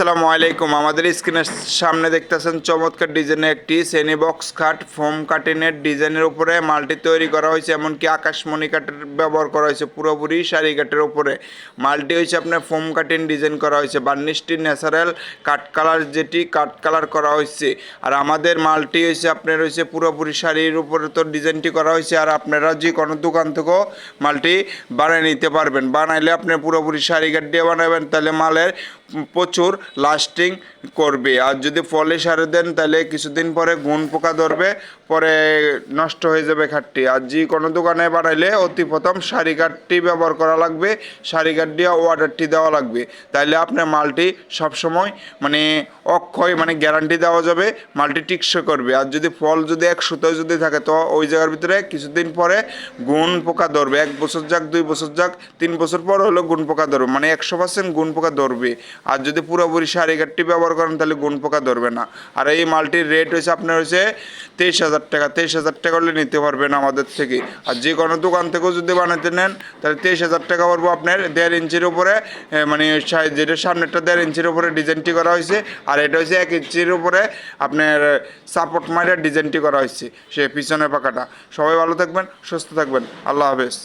আসসালামু আলাইকুম। আমাদের স্ক্রিনের সামনে দেখতেছেন চমৎকার ডিজাইনের একটি সেনি বক্স কাট ফোম কাটিনের ডিজাইনের উপরে মালটি তৈরি করা হয়েছে, এমনকি আকাশমণি কাঠের ব্যবহার করা হয়েছে পুরোপুরি শাড়ি কাঠের উপরে। মালটি হয়েছে আপনার ফোম কাটিং ডিজাইন করা হয়েছে বার্নিশটি ন্যাচারাল কাট কালার যেটি কাট কালার করা হয়েছে। আর আমাদের মালটি হয়েছে, আপনার হয়েছে পুরোপুরি শাড়ির উপরে তো ডিজাইনটি করা হয়েছে, আর আপনারা যে কোনো দোকান থেকেও মালটি বানিয়ে নিতে পারবেন। বানাইলে আপনি পুরোপুরি শাড়ি কাঠ দিয়ে বানাবেন, তাহলে মালের প্রচুর লাস্টিং করবে। আর যদি ফলে সারে দেন, তাহলে কিছুদিন পরে গুণ পোকা ধরবে, পরে নষ্ট হয়ে যাবে খাটটি আর যে কোনো দোকানে বানাইলে অতি প্রথম শাড়ি কাঠটি ব্যবহার করা লাগবে শাড়ি কাঠ দিয়ে অর্ডারটি দেওয়া লাগবে। তাইলে আপনার মালটি সবসময় মানে অক্ষয় মানে গ্যারান্টি দেওয়া যাবে, মালটি টিকসই করবে। আর যদি ফল যদি এক সুতোয় যদি থাকে, তো ওই জায়গার ভিতরে কিছুদিন পরে গুণ পোকা ধরবে। এক বছর যাক, দুই বছর যাক, তিন বছর পর হলো গুণ পোকা ধরবে। মানে একশো পার্সেন্ট গুণ পোকা ধরবে। আর যদি পুরোপুরি শাড়ি কাঠটি ব্যবহার করেন, তাহলে গুণ পোকা ধরবে না। আর এই মালটির রেট হয়েছে আপনার হয়েছে তেইশ হাজার টাকা। তেইশ হাজার টাকা হলে নিতে পারবেন আমাদের থেকে। আর যে কোনো দোকান থেকেও যদি বানাতে নেন, তাহলে তেইশ হাজার টাকা পড়ব আপনার দেড় ইঞ্চির উপরে মানে যেটা সামনেরটা দেড় ইঞ্চির উপরে ডিজাইনটি করা হয়েছে, আর এটা হচ্ছে এক ইঞ্চির উপরে আপনার সাপোর্ট মাইটার ডিজাইনটি করা হয়েছে, সে পিছনের পাকাটা সবাই ভালো থাকবেন, সুস্থ থাকবেন। আল্লাহ হাফেজ।